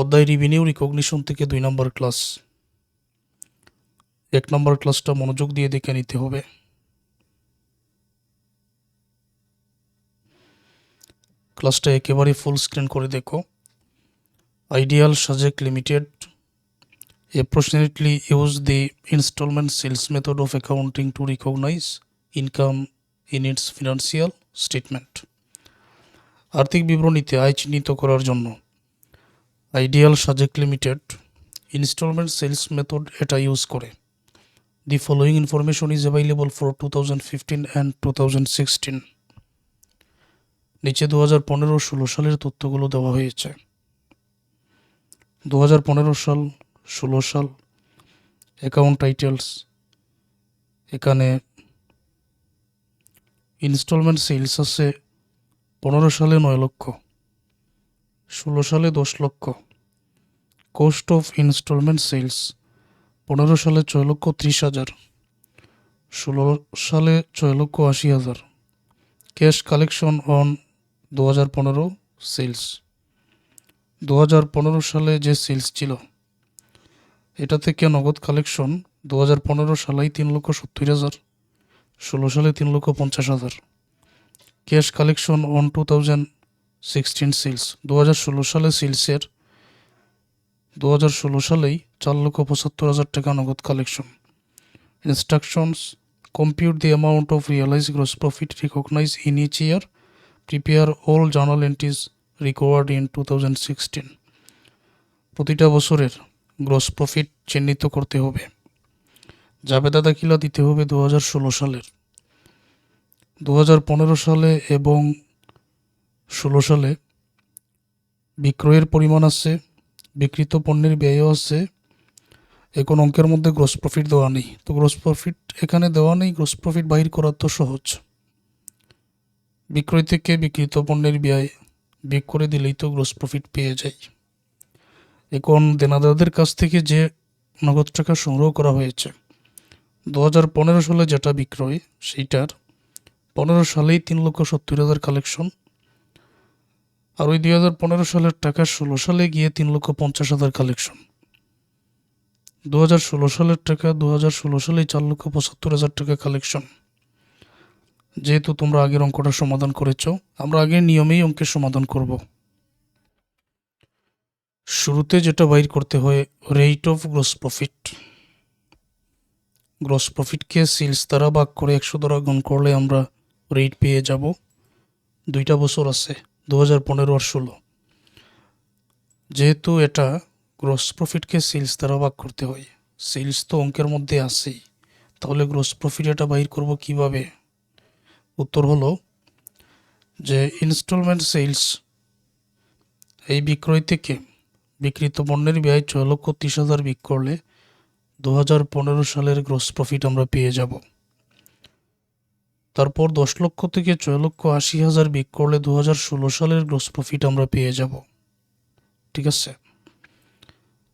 অধ্যায় revenue recognition থেকে দুই নম্বর ক্লাস এক নম্বর ক্লাসটা মনোযোগ দিয়ে দেখে নিতে হবে। ক্লাসটা একেবারে ফুল স্ক্রিন করে দেখো। Ideal Sajek limited approximately use the installment sales method of accounting to recognize income in its financial statement আর্থিক বিবরণীতে আয় চিহ্নিত করার জন্য ideal Sajek limited instalment sales method এটা ইউজ করে। The following information is available for two thousand fifteen and two thousand sixteen নিচে দু হাজার পনেরো ষোলো সালের তথ্যগুলো দেওয়া হয়েছে। দু হাজার পনেরো সাল, ষোলো সাল অ্যাকাউন্ট টাইটেলস এখানে ইনস্টলমেন্ট সেলস আছে পনেরো সালে নয় লক্ষ। ষোলো সালে দশ লক্ষ। কোস্ট অফ ইনস্টলমেন্ট সেলস পনেরো সালে ছয় লক্ষ ত্রিশ হাজার। ষোলো সালে ছয় লক্ষ আশি হাজার। ক্যাশ কালেকশন অন দু হাজার পনেরো সেলস দু হাজার পনেরো সালে যে সেলস ছিল এটা থেকে নগদ কালেকশন দু হাজার পনেরো সালেই তিন লক্ষ সত্তর হাজার, ষোলো সালে তিন লক্ষ পঞ্চাশ হাজার। Cash collection on two thousand sixteen sales দু হাজার ষোলো সালে সেলসের দু হাজার ষোলো সালেই চার লক্ষ পঁচাত্তর হাজার টাকা নগদ collection instructions compute the amount of realize gross profit recognize in each year prepare all journal entries recovered in two thousand sixteen প্রতিটা বছরের গ্রস প্রফিট চিহ্নিত করতে হবে। জাবেদা দাখিলা দিতে হবে দু হাজার ষোলো সালের। দু হাজার পনেরো সালে এবং ষোলো সালে বিক্রয়ের পরিমাণ আছে, বিক্রিত পণ্যের ব্যয়ও আছে। এখন অঙ্কের মধ্যে গ্রস প্রফিট দেওয়া নেই। তো গ্রস প্রফিট এখানে দেওয়া নেই গ্রস প্রফিট বাহির করা তো সহজ। বিক্রয় থেকে বিক্রিত পণ্যের ব্যয় বিক করে দিলেই তো গ্রস প্রফিট পেয়ে যায়। এখন দেনাদারদের কাছ থেকে যে নগদ টাকা সংগ্রহ করা হয়েছে দু হাজার পনেরো সালে যেটা বিক্রয়, সেইটার পনেরো সালেই তিন লক্ষ সত্তর হাজার কালেকশন আর ওই দুই হাজার পনেরো সালের টাকা ষোলো সালে গিয়ে তিন লক্ষ পঞ্চাশ হাজার কালেকশন দু হাজার ষোলো সালের টাকা দু হাজার ষোলো সালেই চার লক্ষ পঁচাত্তর হাজার টাকা কালেকশন যেহেতু তোমরা আগের অঙ্কটা সমাধান করেছ, আমরা আগের নিয়মেই অঙ্কের সমাধান করব। শুরুতে যেটা বাইর করতে হয় rate of gross profit gross প্রফিটকে sales দ্বারা ভাগ করে একশো দ্বারা গুণ করলে আমরা রেট পেয়ে যাব। দুইটা বছর আছে। দু হাজার পনেরো আর ষোলো। যেহেতু এটা গ্রস প্রফিটকে সেলস দ্বারা ভাগ করতে হয় সেলস তো অঙ্কের মধ্যে আসেই তাহলে গ্রস প্রফিট এটা বাইর করব কীভাবে? উত্তর হলো যে ইনস্টলমেন্ট সেলস এই বিক্রয় থেকে বিক্রিত পণ্যের ব্যয় ছয় লক্ষ তিরিশ হাজার বিক করলে দু হাজার পনেরো সালের গ্রস প্রফিট আমরা পেয়ে যাব। তারপর দশ লক্ষ থেকে ছয় লক্ষ আশি হাজার বিক করলে দু হাজার ষোলো সালের গ্রোস প্রফিট আমরা পেয়ে যাব। ঠিক আছে?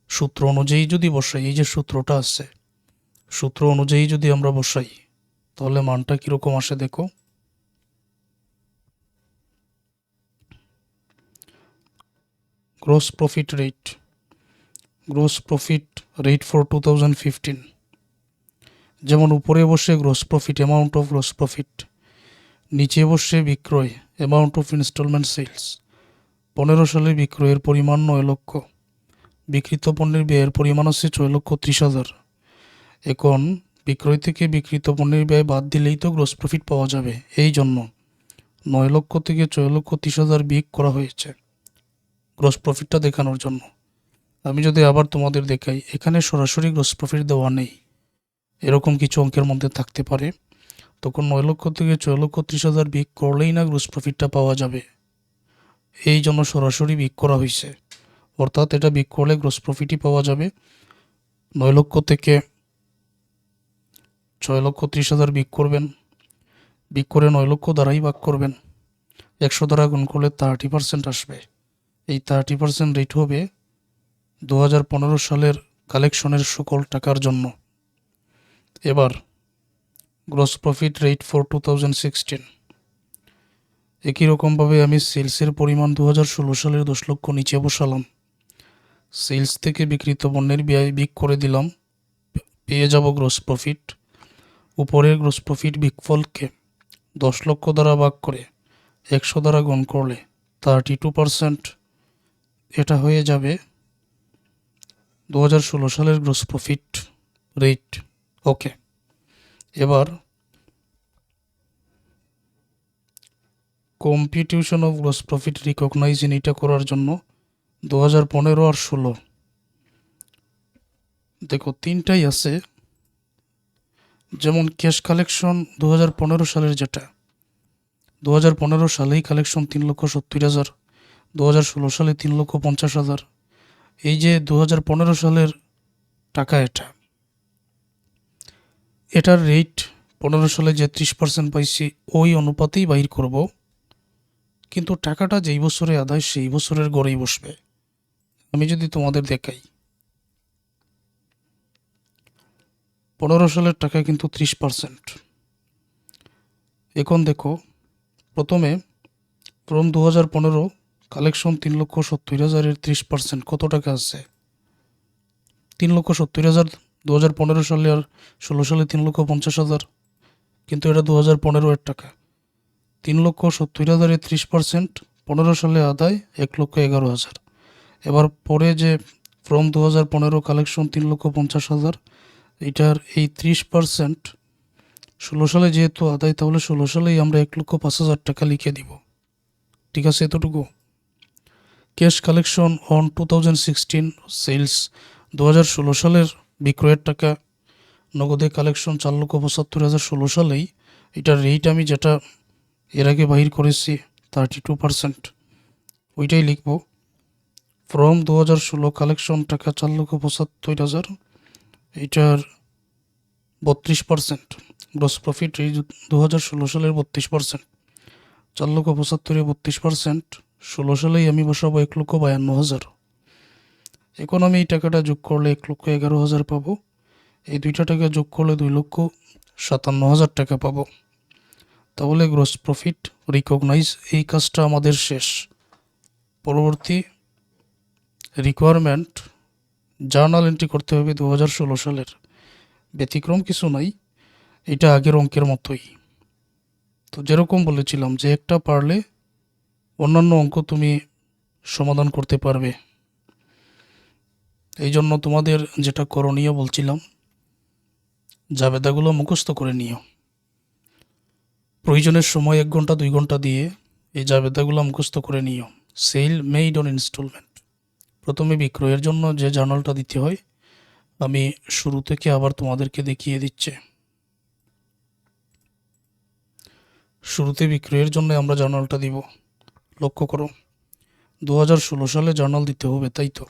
সূত্র অনুযায়ী যদি বসাই, এই যে সূত্রটা আছে, সূত্র অনুযায়ী যদি আমরা বসাই, তাহলে মানটা কীরকম আসে দেখো? gross profit rate, gross profit rate for 2015 যেমন উপরে বসে gross profit amount of gross profit নিচে বসে বিক্রয় অ্যামাউন্ট অফ ইনস্টলমেন্ট সেলস পনেরো সালে বিক্রয়ের পরিমাণ নয় লক্ষ, বিক্রিত পণ্যের ব্যয়ের পরিমাণ আছে ছয় লক্ষ ত্রিশ হাজার। এখন বিক্রয় থেকে বিক্রিত পণ্যের ব্যয় বাদ দিলেই তো গ্রস প্রফিট পাওয়া যাবে, এই জন্য নয় লক্ষ থেকে ছয় লক্ষ ত্রিশ হাজার বিক করা হয়েছে গ্রস প্রফিটটা দেখানোর জন্য। আমি যদি আবার তোমাদের দেখাই, এখানে সরাসরি গ্রস প্রফিট দেওয়া নেই। এরকম কিছু অঙ্কের মধ্যে থাকতে পারে। তখন নয় লক্ষ থেকে ছয় লক্ষ ত্রিশ হাজার বিক করলেই না গ্রস প্রফিটটা পাওয়া যাবে। এই জন্য সরাসরি বিক করা হয়েছে। অর্থাৎ এটা বিক করলে গ্রস প্রফিটই পাওয়া যাবে। নয় লক্ষ থেকে ছয় লক্ষ ত্রিশ হাজার বিক করবেন। বিক করে নয় লক্ষ দ্বারাই ভাগ করবেন। একশো দ্বারা গুণ করলে থার্টি পার্সেন্ট আসবে। এই থার্টি পার্সেন্ট রেট হবে দু হাজার পনেরো সালের কালেকশনের সকল টাকার জন্য। এবার gross profit rate for two thousand sixteen একই রকমভাবে আমি সেলসের পরিমাণ দু হাজার ষোলো সালের দশ লক্ষ নিচে বসালাম। সেলস থেকে বিক্রিত পণ্যের ব্যয় বিক করে দিলাম। পেয়ে যাব গ্রোস প্রফিট উপরের গ্রোস প্রফিট বিকফলকে দশ লক্ষ দ্বারা ভাগ করে একশো দ্বারা গুণ করলে থার্টি টু পারসেন্ট এটা হয়ে যাবে দু হাজার ষোলো সালের গ্রোস প্রফিট রেট ওকে। এবার computation of gross profit recognizing এটা করার জন্য দু হাজার পনেরো আর ষোলো। দেখো, তিনটাই আছে, যেমন ক্যাশ কালেকশন দু হাজার পনেরো সালের যেটা। দু হাজার পনেরো সালেই কালেকশন তিন লক্ষ সত্তর হাজার দু হাজার ষোলো সালে তিন লক্ষ পঞ্চাশ হাজার। এই যে দু হাজার পনেরো সালের টাকা এটা এটার রেট পনেরো সালে যে ত্রিশ পার্সেন্ট পাইছি, ওই অনুপাতেই বাহির করব। কিন্তু টাকাটা যেই বছরে আদায়, সেই বছরের গড়েই বসবে। আমি যদি তোমাদের দেখাই। পনেরো সালের টাকা কিন্তু ত্রিশ পার্সেন্ট এখন দেখো, প্রথমে ফ্রম দু হাজার পনেরো কালেকশন তিন লক্ষ সত্তর হাজারের ত্রিশ পার্সেন্ট কত টাকা আছে? তিন লক্ষ সত্তর হাজার দু হাজার পনেরো সালে আর ষোলো সালে তিন লক্ষ পঞ্চাশ হাজার। কিন্তু এটা দু হাজার পনেরো এর টাকা। তিন লক্ষ সত্তর হাজারের ত্রিশ পার্সেন্ট, পনেরো সালে আদায় এক লক্ষ এগারো হাজার। এবার পরে যে ফ্রম দু হাজার পনেরো কালেকশন তিন লক্ষ পঞ্চাশ হাজার, এটার এই ত্রিশ পার্সেন্ট, ষোলো সালে যেহেতু আদায়, তাহলে ষোলো সালেই আমরা এক লক্ষ পাঁচ হাজার টাকা লিখে দিব। ঠিক আছে এতটুকু। Cash collection on two thousand sixteen sales দু হাজার ষোলো সালের বিক্রয়ের টাকা নগদে কালেকশন চার লক্ষ পঁচাত্তর হাজার ষোলো সালেই। এটার রেট আমি যেটা এর আগে বাহির করেছি থার্টি টু পার্সেন্ট ওইটাই লিখব। ফ্রম দু হাজার ষোলো কালেকশন টাকা চার লক্ষ পঁচাত্তর হাজার, এটার বত্রিশ পার্সেন্ট গ্রস প্রফিট এই দু হাজার ষোলো সালের বত্রিশ পার্সেন্ট চার লক্ষ পঁচাত্তরে বত্রিশ পার্সেন্ট ষোলো সালেই আমি বসাবো এক লক্ষ বায়ান্ন হাজার। এখন আমি এই টাকাটা যোগ করলে এক লক্ষ এগারো হাজার পাবো। এই দুইটা টাকা যোগ করলে দুই লক্ষ সাতান্ন হাজার টাকা পাবো। তাহলে গ্রস প্রফিট রিকগনাইজ এই কাজটা আমাদের শেষ। পরবর্তী রিকোয়ারমেন্ট জার্নাল এন্ট্রি করতে হবে দু হাজার ষোলো সালের। ব্যতিক্রম কিছু নাই, এটা আগের অঙ্কের মতোই। তো যেরকম বলেছিলাম যে একটা পারলে অন্যান্য অঙ্ক তুমি সমাধান করতে পারবে। এই জন্য তোমাদের যেটা করণীয় বলছিলাম, জাবেদাগুলো মুখস্থ করে নিও। প্রয়োজনের সময় এক ঘণ্টা, দুই ঘণ্টা দিয়ে এই জাবেদাগুলো মুখস্থ করে নিও। Sale made on instalment. প্রথমে বিক্রয়ের জন্য যে জার্নালটা দিতে হয়, আমি শুরু থেকে আবার তোমাদেরকে দেখিয়ে দিচ্ছি। শুরুতে বিক্রয়ের জন্য আমরা জার্নালটা দিব। লক্ষ্য করো, দু হাজার ষোলো সালে জার্নাল দিতে হবে, তাই তো?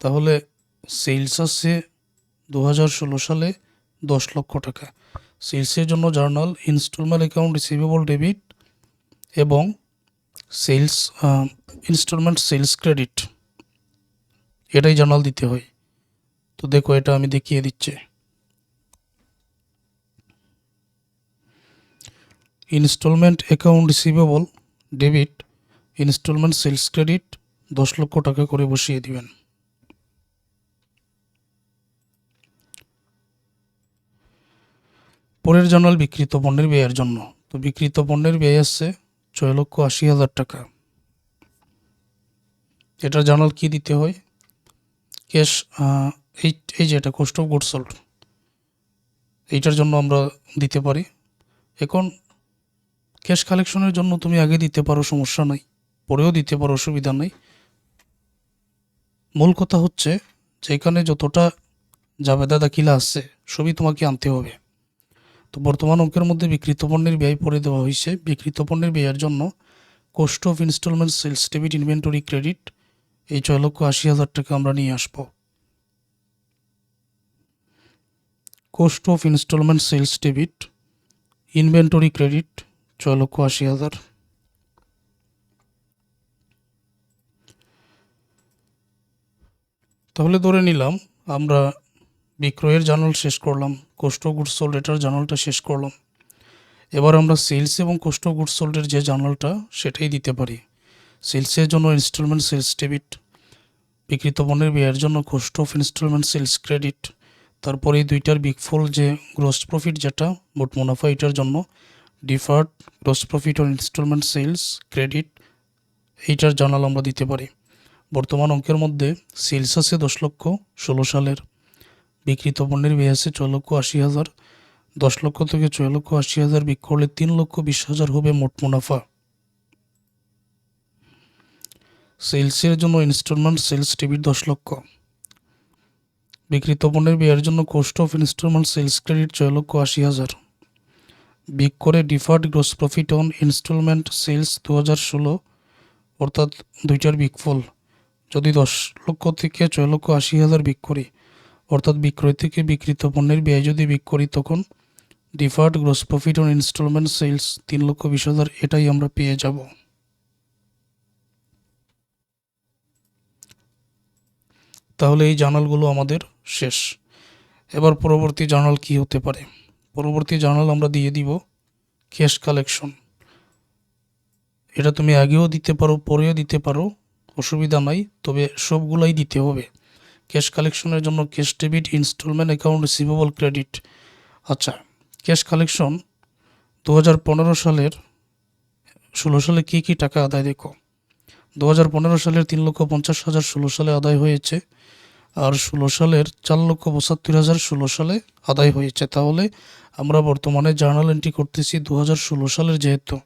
তাহলে সেলস আসছে দু হাজার ষোলো সালে দশ লক্ষ টাকা। সেলসের জন্য journal instalment account receivable debit এবং সেলস ইনস্টলমেন্ট সেলস ক্রেডিট এটাই জার্নাল দিতে হয়। তো দেখো এটা আমি দেখিয়ে দিচ্ছি। Instalment account receivable debit instalment sales credit দশ লক্ষ টাকা করে বসিয়ে দিবেন। পরের জার্নাল বিক্রিত পণ্যের ব্যয়ের জন্য। তো বিক্রিত পণ্যের ব্যয় আসছে ছয় লক্ষ আশি হাজার টাকা। এটার জার্নাল কি দিতে হয়? ক্যাশ এই এই যে এটা কোস্ট অফ গুড এইটার জন্য আমরা দিতে পারি। এখন ক্যাশ কালেকশনের জন্য তুমি আগে দিতে পারো, সমস্যা নাই। পরেও দিতে পারো, অসুবিধা নেই। মূল কথা হচ্ছে যে এখানে যতটা জাবেদা দাখিলা আছে, সবই তোমাকে আনতে হবে। তো বর্তমান অঙ্কের মধ্যে বিক্রিত পণ্যের ব্যয় পরে দেওয়া হয়েছে। বিক্রিত পণ্যের ব্যয়ের জন্য cost of instalment sales debit inventory credit এই ছয় লক্ষ আশি হাজার টাকা আমরা নিয়ে আসব। Cost of instalment sales debit inventory credit ছয় লক্ষ আশি হাজার। তাহলে ধরে নিলাম আমরা বিক্রয়ের জার্নাল শেষ করলাম। কোস্ট গুড সোল্ড এটার জার্নালটা শেষ করলাম। এবার আমরা সেলস এবং কোস্ট গুড সোল্ডের যে জার্নালটা সেটাই দিতে পারি। সেলসের জন্য ইনস্টলমেন্ট সেলস ডেবিট বিক্রিত পণ্যের ব্যয়ের জন্য cost of instalment sales credit তারপরে এই দুইটার বিগফল যে গ্রোস প্রফিট যেটা, মোট মুনাফা এটার জন্য deferred gross profit on instalment sales credit এইটার জার্নাল আমরা দিতে পারি। বর্তমান অঙ্কের মধ্যে সেলস আছে দশ লক্ষ ষোলো সালের। বিক্রিত পণ্যের আছে ছয় লক্ষ আশি হাজার, দশ লক্ষ থেকে ছয় লক্ষ আশি হাজার বিক্রি করলে তিন লক্ষ বিশ হাজার হবে মোট মুনাফা। সেলসের জন্য ইনস্টলমেন্ট সেলস ডেবিট দশ লক্ষ। বিক্রিত পণ্যের ব্যয়ের জন্য cost of installment sales credit ছয় লক্ষ আশি হাজার। বিক করে deferred gross profit on installment sales দু হাজার ষোলো, অর্থাৎ দুইটার বিকফল। যদি দশ লক্ষ থেকে ছয় লক্ষ আশি হাজার বিক করি অর্থাৎ বিক্রয় থেকে বিক্রিত পণ্যের ব্যয় যদি বিক করি, তখন deferred gross profit on installment sales তিন লক্ষ বিশ হাজার, এটাই আমরা পেয়ে যাব। তাহলে এই জার্নালগুলো আমাদের শেষ। এবার পরবর্তী জার্নাল কি হতে পারে? পরবর্তী জার্নাল আমরা দিয়ে দিব ক্যাশ কালেকশন। এটা তুমি আগেও দিতে পারো, পরেও দিতে পারো, অসুবিধা নাই, তবে সবগুলাই দিতে হবে। ক্যাশ কালেকশনের জন্য cash debit, installment account, receivable credit. আচ্ছা ক্যাশ কালেকশন দু হাজার পনেরো সালের, ষোলো সালে কী কী টাকা আদায় দেখো? দু হাজার পনেরো সালের তিন লক্ষ পঞ্চাশ হাজার ষোলো সালে আদায় হয়েছে, আর ষোলো সালের চার লক্ষ পঁচাত্তর হাজার ষোলো সালে আদায় হয়েছে। তাহলে আমরা বর্তমানে জার্নাল এন্ট্রি করতেছি দু ষোলো সালের যেহেতু।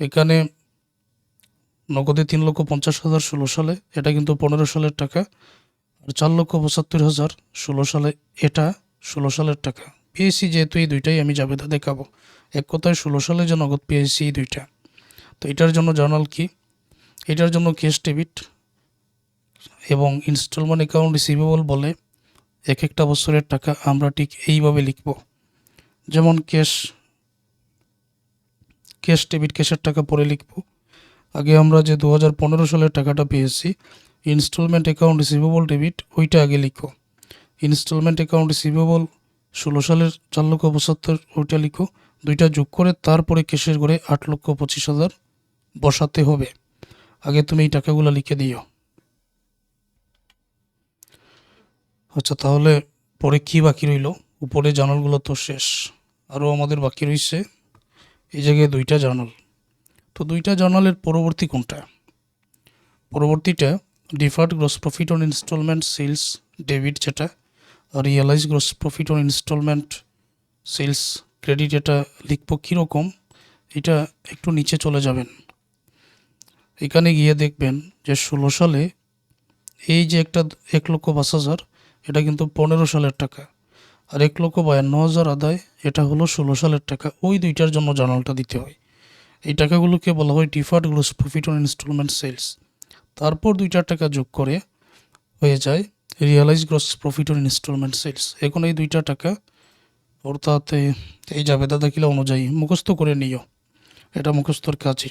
এখানে নগদে তিন লক্ষ পঞ্চাশ হাজার ষোলো সালে, এটা কিন্তু পনেরো সালের টাকা। আর চার লক্ষ পঁচাত্তর হাজার ষোলো সালে এটা ষোলো সালের টাকা। পিএসসি যেহেতু এই দুইটাই আমি জাবেদা দেখাবো। এক কথায় ষোলো সালে যে নগদ পিএসসি এই দুইটা। তো এটার জন্য জার্নাল কি? এটার জন্য ক্যাশ ডেবিট এবং ইনস্টলমেন্ট অ্যাকাউন্ট রিসিভেবল বলে এক একটা বছরের টাকা আমরা ঠিক এইভাবে লিখব। যেমন ক্যাশ ক্যাশ ডেবিট ক্যাশের টাকা পরে লিখব। আগে আমরা যে দু হাজার পনেরো সালের টাকাটা পেয়েছি ইনস্টলমেন্ট অ্যাকাউন্ট রিসিভেবল ডেবিট, ওইটা আগে লিখো। ইনস্টলমেন্ট অ্যাকাউন্ট রিসিভেবল ষোলো সালের চার লক্ষ পঁচাত্তর, ওইটা লিখো। দুইটা যোগ করে তারপরে ক্যাশের করে আট লক্ষ পঁচিশ হাজার বসাতে হবে। আগে তুমি এই টাকাগুলো লিখে দিও। আচ্ছা তাহলে পরে কি বাকি রইল? উপরে জার্নালগুলো তো শেষ। আরও আমাদের বাকি রয়েছে এই জায়গায় দুইটা জার্নাল তো দুইটা জার্নালের পরবর্তী কোনটা? পরবর্তীটা deferred gross profit on installment sales, debit যেটা realize gross profit on installment sales, credit এটা লিখব কীরকম, এটা একটু নিচে চলে যাবেন। এখানে গিয়ে দেখবেন যে ষোলো সালে এই যে একটা এক লক্ষ পাঁচ হাজার, এটা কিন্তু পনেরো সালের টাকা। আর এক লক্ষ বায়ান্ন হাজার আদায়, এটা হলো ষোলো সালের টাকা। ওই দুইটার জন্য জার্নালটা দিতে হয়। এই টাকাগুলোকে বলা হয় deferred gross profit on installment sales. তারপর দুইটা টাকা যোগ করে হয়ে যায় realize gross profit on installment sales এখন এই দুইটা টাকা অর্থাৎ এই জাবেদা দাখিলা অনুযায়ী মুখস্থ করে নিও, এটা মুখস্থর কাজই।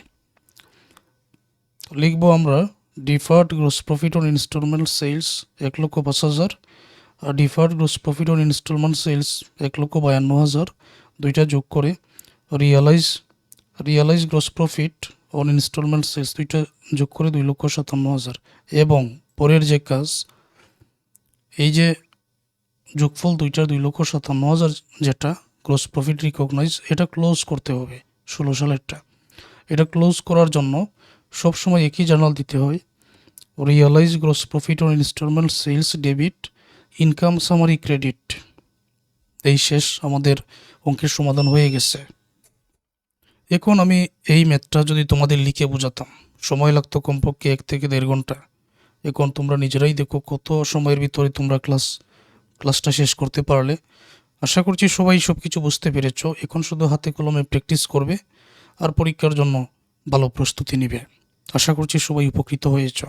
লিখব আমরা deferred gross profit on installment sales এক লক্ষ পাঁচ হাজার আর deferred gross profit on installment sales এক লক্ষ বায়ান্ন হাজার। দুইটা যোগ করে realize realize gross profit on installment sales দুইটা যোগ করে দুই লক্ষ সাতান্ন হাজার। এবং পরের যে কাজ, এই যে যোগফল দুইটার দুই লক্ষ সাতান্ন হাজার যেটা গ্রোস প্রফিট রিকগনাইজ এটা ক্লোজ করতে হবে ষোলো সালেরটা। এটা ক্লোজ করার জন্য সবসময় একই জার্নাল দিতে হয়। Realize gross profit on installment sales debit income summary credit এই শেষ আমাদের অঙ্কের সমাধান হয়ে গেছে। এখন আমি এই ম্যাথটা যদি তোমাদের লিখে বোঝাতাম, সময় লাগতো কমপক্ষে এক থেকে দেড় ঘণ্টা। এখন তোমরা নিজেরাই দেখো কত সময়ের ভিতরে তোমরা ক্লাস, ক্লাসটা শেষ করতে পারলে। আশা করছি সবাই সব কিছু বুঝতে পেরেছ। এখন শুধু হাতে কলমে প্র্যাকটিস করবে আর পরীক্ষার জন্য ভালো প্রস্তুতি নিবে। আশা করছি সবাই উপকৃত হয়েছ।